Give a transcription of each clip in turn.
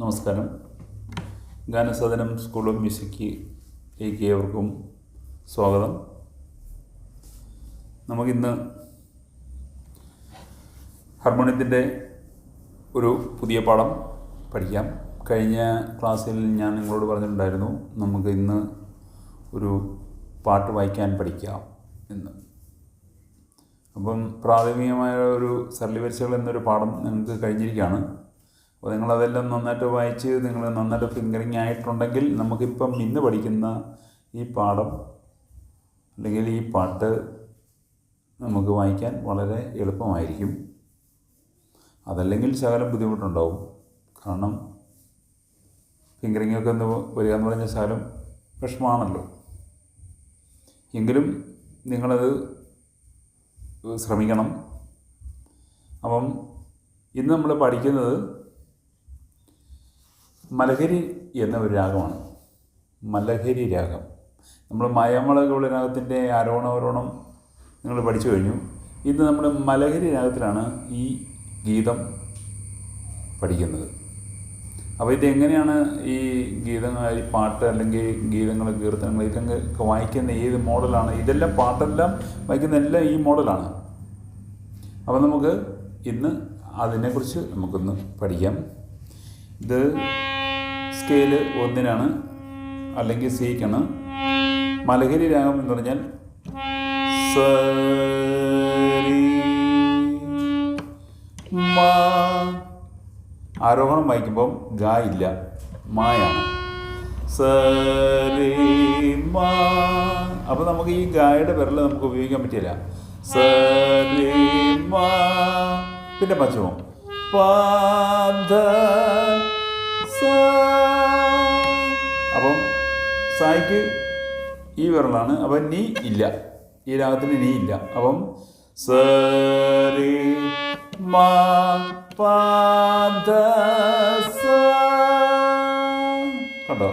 നമസ്കാരം. ഗാനസദനം school of മ്യൂസിക്കിലേക്ക് ഏവർക്കും സ്വാഗതം. നമുക്കിന്ന് ഹാർമോണിയത്തിന്റെ ഒരു പുതിയ പാഠം പഠിക്കാം. കഴിഞ്ഞ ക്ലാസ്സിൽ ഞാൻ നിങ്ങളോട് പറഞ്ഞിട്ടുണ്ടായിരുന്നു നമുക്ക് ഇന്ന് ഒരു പാട്ട് വായിക്കാൻ പഠിക്കാം എന്ന്. അപ്പം പ്രാഥമികമായ ഒരു സരളിവരിച്ചകൾ എന്നൊരു പാഠം നിങ്ങൾക്ക് കഴിഞ്ഞിരിക്കുകയാണ്. അപ്പോൾ നിങ്ങളതെല്ലാം നന്നായിട്ട് വായിച്ച് നിങ്ങൾ നന്നായിട്ട് ഫിംഗറിങ് ആയിട്ടുണ്ടെങ്കിൽ നമുക്കിപ്പം ഇന്ന് പഠിക്കുന്ന ഈ പാഠം അല്ലെങ്കിൽ ഈ പാട്ട് നമുക്ക് വായിക്കാൻ വളരെ എളുപ്പമായിരിക്കും. അതല്ലെങ്കിൽ ശകലം ബുദ്ധിമുട്ടുണ്ടാവും. കാരണം ഫിംഗറിങ്ങൊക്കെ ഒന്ന് വരിക എന്ന് പറഞ്ഞാൽ ശകലം വിഷമമാണല്ലോ. എങ്കിലും നിങ്ങളത് ശ്രമിക്കണം. അപ്പം ഇന്ന് നമ്മൾ പഠിക്കുന്നത് മലഹരി എന്ന ഒരു രാഗമാണ്. മലഹരി രാഗം. നമ്മൾ മയമളകുള്ള രാഗത്തിന്റെ ആരോണവരോണം നിങ്ങൾ പഠിച്ചു കഴിഞ്ഞു. ഇന്ന് നമ്മൾ മലഹരി രാഗത്തിലാണ് ഈ ഗീതം പഠിക്കുന്നത്. അപ്പോൾ ഇതെങ്ങനെയാണ് ഈ ഗീതങ്ങൾ ഈ പാട്ട് അല്ലെങ്കിൽ ഗീതങ്ങൾ കീർത്തനങ്ങൾ ഇതൊക്കെ വായിക്കുന്ന ഏത് മോഡലാണ്? ഇതെല്ലാം പാട്ടെല്ലാം വായിക്കുന്ന എല്ലാം ഈ മോഡലാണ്. അപ്പോൾ നമുക്ക് ഇന്ന് അതിനെക്കുറിച്ച് നമുക്കൊന്ന് പഠിക്കാം. ഇത് സ്കെയിൽ ഒന്നിനാണ് അല്ലെങ്കിൽ സിക്കാണ് മലഹരി രാഗം എന്ന് പറഞ്ഞാൽ സരി ആരോഹണം വായിക്കുമ്പം ഗ ഇല്ല മായാണ്. സരി മാ. അപ്പോൾ നമുക്ക് ഈ ഗായുടെ വിരൽ നമുക്ക് ഉപയോഗിക്കാൻ പറ്റില്ല. സരി മാ. പിന്നെ പഞ്ചമം പാദ സ അപ്പം സായിക്ക് ഈ വിരലാണ് അപ്പം നീ ഇല്ല. ഈ രാഗത്തിന് നീ ഇല്ല. അപ്പം സരി കണ്ടോ?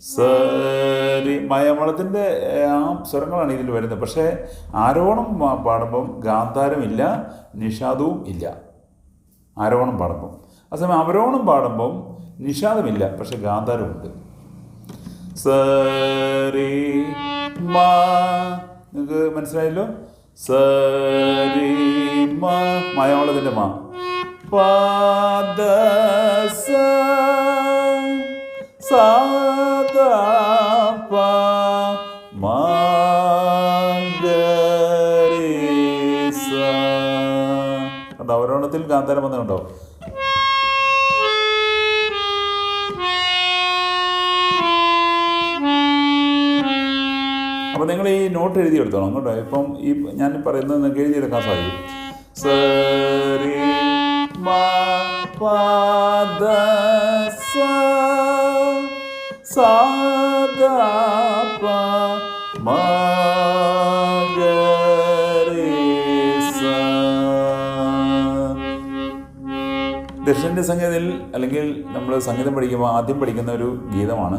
സരി മയമളത്തിന്റെ ആ സ്വരങ്ങളാണ് ഇതിൽ വരുന്നത്. പക്ഷേ ആരോണം പാടുമ്പം ഗാന്ധാരമില്ല നിഷാദവും ഇല്ല. ആരോണം പാടുമ്പം. അതേസമയം അവരോണം പാടുമ്പം നിഷാദമില്ല പക്ഷെ ഗാന്ധാരമുണ്ട്. സരി മാ. നിങ്ങൾക്ക് മനസ്സിലായല്ലോ? സരി മാ. മാ. പാദ സാദാ പ. അവരോണത്തിൽ ഗാന്ധാരം വന്നുണ്ടോ നിങ്ങൾ ഈ നോട്ട് എഴുതി എടുത്തോളാം. കേട്ടോ ഇപ്പം ഈ ഞാൻ പറയുന്നത് നിങ്ങൾക്ക് എഴുതിയെടുക്കാൻ സാധിക്കും. സരി പാദ സാദാ സംഗീതത്തിൽ അല്ലെങ്കിൽ നമ്മൾ സംഗീതം പഠിക്കുമ്പോൾ ആദ്യം പഠിക്കുന്ന ഒരു ഗീതമാണ്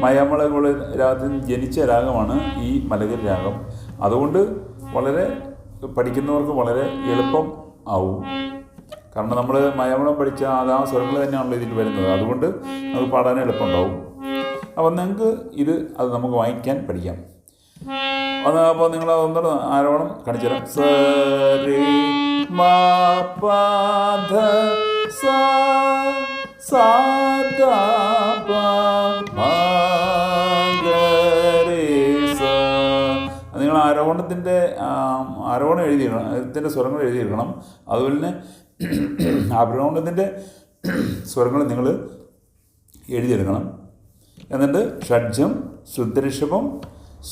മയമളകുള്ള രാഗത്തിൽ ജനിച്ച രാഗമാണ് ഈ മലകരി രാഗം. അതുകൊണ്ട് വളരെ പഠിക്കുന്നവർക്ക് വളരെ എളുപ്പം ആവും. കാരണം നമ്മൾ മയമളം പഠിച്ച അത് ആ സ്വരങ്ങൾ തന്നെയാണല്ലോ ഇതിൽ വരുന്നത്. അതുകൊണ്ട് നമുക്ക് പാടാൻ എളുപ്പമുണ്ടാവും. അപ്പം നിങ്ങൾക്ക് ഇത് അത് നമുക്ക് വാങ്ങിക്കാൻ പഠിക്കാം. അത് അപ്പോൾ നിങ്ങൾ അതൊന്നും ആരോപണം കാണിച്ചു തരാം. സരി മാധ പാധ സ ആരോഹണത്തിന്റെ ആരോഹണം എഴുതിയിരിക്കണം ഇതിന്റെ സ്വരങ്ങൾ എഴുതിയിരിക്കണം. അതുപോലെ തന്നെ ആരോഹണത്തിന്റെ സ്വരങ്ങൾ നിങ്ങൾ എഴുതിയെടുക്കണം. എന്നിട്ട് ഷഡ്ജം ശുദ്ധഋഷഭം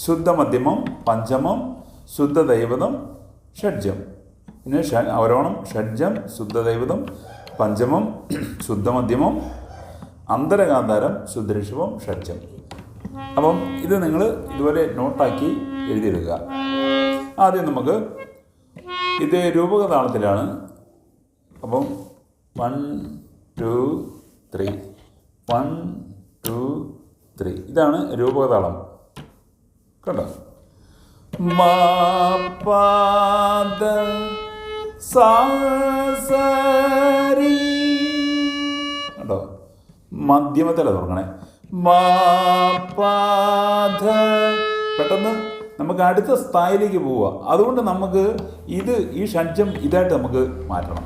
ശുദ്ധമധ്യമം പഞ്ചമം ശുദ്ധദൈവതം ഷഡ്ജം. പിന്നെ ഷ അവരോണം ഷഡ്ജം ശുദ്ധദൈവതം പഞ്ചമം ശുദ്ധമധ്യമം അന്തരകാന്താരം ശുദ്ധഋഷഭം ഷഡ്ജം. അപ്പം ഇത് നിങ്ങൾ ഇതുപോലെ നോട്ടാക്കി എഴുതിയെടുക്കുക. ആദ്യം നമുക്ക് ഇത് രൂപകതാളത്തിലാണ് അപ്പം one two three one two three ഇതാണ് രൂപകതാളം കണ്ടോ? മാ സാസരി കണ്ടോ? സരി മധ്യമത്തില തുറക്കണേ? മാ പാ ധ പെട്ടെന്ന് നമുക്ക് അടുത്ത സ്ഥായിലേക്ക് പോവുക. അതുകൊണ്ട് നമുക്ക് ഇത് ഈ ഷഡ്ജം ഇതായിട്ട് നമുക്ക് മാറ്റണം.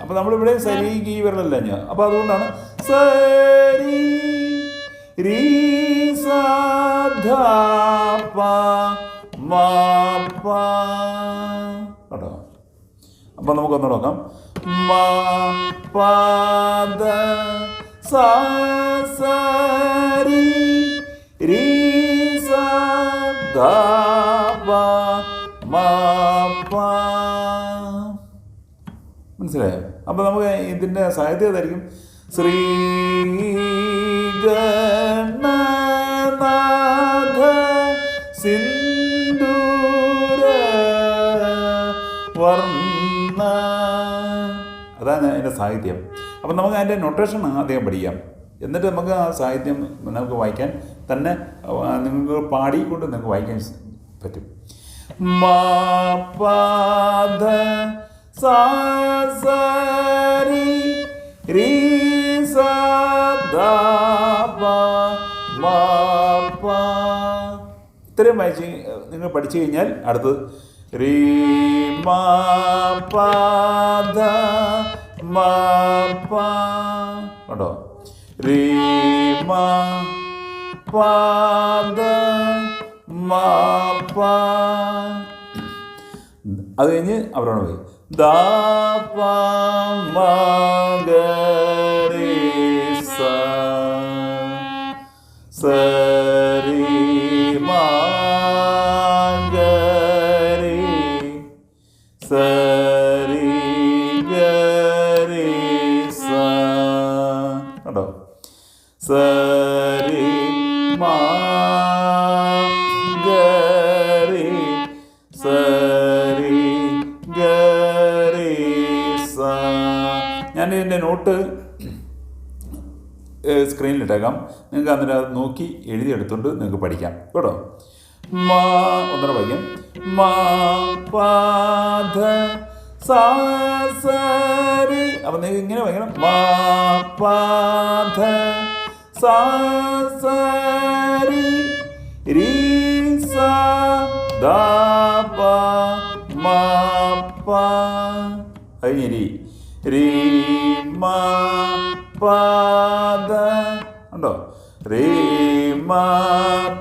അപ്പൊ നമ്മളിവിടെ സരി ഗീ വരലല്ല ഞാൻ അതുകൊണ്ടാണ് സരി രീ സാ ധ പ മ പ. കേട്ടോ? അപ്പോൾ നമുക്കൊന്ന് നോക്കാം. മ പ മനസ്സിലായോ? അപ്പോൾ നമുക്ക് ഇതിന്റെ സാഹിത്യം ഏതായിരിക്കും? ശ്രീ ഗണനാഥ സിന്ദൂര വർണ അതാണ് അതിന്റെ സാഹിത്യം. അപ്പം നമുക്ക് അതിന്റെ നൊട്ടേഷൻ ആദ്യം പഠിക്കാം. എന്നിട്ട് നമുക്ക് ആ സാഹിത്യം നമുക്ക് വായിക്കാൻ തന്നെ നിങ്ങൾക്ക് പാടിക്കൊണ്ട് നിങ്ങൾക്ക് വായിക്കാൻ പറ്റും. പാദ സാ സാ രി രി സാ ധാ പ മാ പ ഇത്രയും വായിച്ച് നിങ്ങൾ പഠിച്ചു കഴിഞ്ഞാൽ അടുത്തത് കണ്ടോ? റീ മാ പാ ധ മാ പാ അത് കഴിഞ്ഞ് അവരോട് പോയി ദാ പാ മാ ഗ രി സ ഞാൻ എന്റെ നോട്ട് സ്ക്രീനിലിട്ടേക്കാം. നിങ്ങൾക്ക് അന്നേരം അത് നോക്കി എഴുതിയെടുത്തുകൊണ്ട് നിങ്ങൾക്ക് പഠിക്കാം. കേട്ടോ? മാ ഒന്നര പഠിക്കാം മാ പാധ സരി അപ്പം നിങ്ങൾക്ക് ഇങ്ങനെ വായിക്കണം. മാ പാധ സരി രീ. സാ ദാ പാ മാ പാ. രീ പാദ ഉണ്ടോ?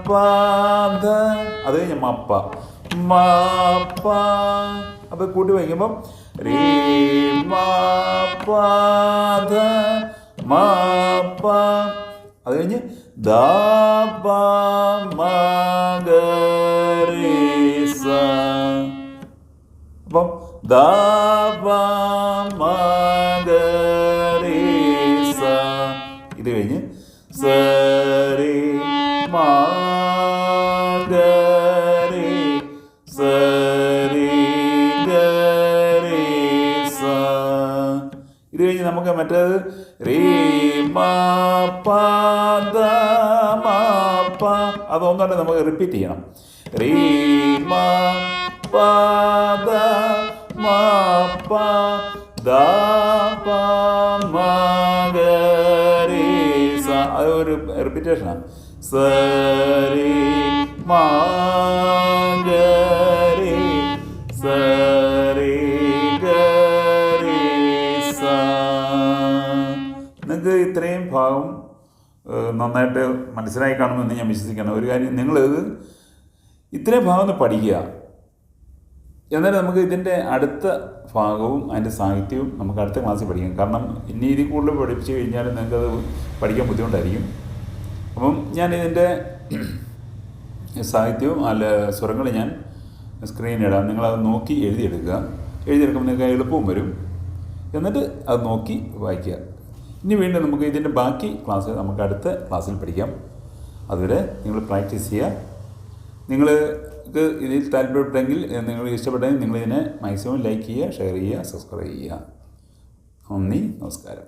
പാദ അത് കഴിഞ്ഞ മപ്പ. മപ്പ. അപ്പൊ കൂട്ടി വയ്ക്കുമ്പം പാദ മപ്പ. അത് കഴിഞ്ഞ് ദാ അപ്പം മഗരീസ സരി മാഗരി സരി ഗരീസ ഇത് കഴിഞ്ഞ് നമുക്ക് മറ്റേത് റീ മാ പാദ മാ പ. അതൊന്നുകൂടെ നമുക്ക് റിപ്പീറ്റ് ചെയ്യണം. റീ മാ പാദ മാ പാ ദാ ഒരു റിപ്പീറ്റേഷനാണ് സരി മാരി സരി ഗരി സ. നിങ്ങൾക്ക് ഇത്രയും ഭാഗം നന്നായിട്ട് മനസ്സിലായി കാണുമെന്ന് ഞാൻ വിശ്വസിക്കണം ഒരു കാര്യം നിങ്ങളിത് ഇത്രയും ഭാഗം ഒന്ന് പഠിക്കുക. എന്നാൽ നമുക്ക് ഇതിന്റെ അടുത്ത ഭാഗവും അതിന്റെ സാഹിത്യവും നമുക്ക് അടുത്ത ക്ലാസ്സിൽ പഠിക്കാം. കാരണം ഇനി ഇതിൽ കൂടുതൽ പഠിപ്പിച്ചു കഴിഞ്ഞാൽ നിങ്ങൾക്കത് പഠിക്കാൻ ബുദ്ധിമുട്ടായിരിക്കും. അപ്പം ഞാൻ ഇതിന്റെ സാഹിത്യവും അല്ല സ്വരങ്ങൾ ഞാൻ സ്ക്രീനിലിടാം നിങ്ങളത് നോക്കി എഴുതിയെടുക്കുക. എഴുതിയെടുക്കുമ്പോൾ നിങ്ങൾക്ക് എളുപ്പവും വരും. എന്നിട്ട് അത് നോക്കി വായിക്കുക. ഇനി വീണ്ടും നമുക്ക് ഇതിന്റെ ബാക്കി ക്ലാസ് നമുക്ക് അടുത്ത ക്ലാസ്സിൽ പഠിക്കാം. അതുവരെ നിങ്ങൾ പ്രാക്ടീസ് ചെയ്യുക. നിങ്ങൾക്ക് ഇതിൽ താല്പര്യപ്പെട്ടെങ്കിൽ നിങ്ങൾ ഇഷ്ടപ്പെട്ടെങ്കിൽ നിങ്ങളിതിനെ മാക്സിമം ലൈക്ക് ചെയ്യുക ഷെയർ ചെയ്യുക സബ്സ്ക്രൈബ് ചെയ്യുക. നന്ദി നമസ്കാരം.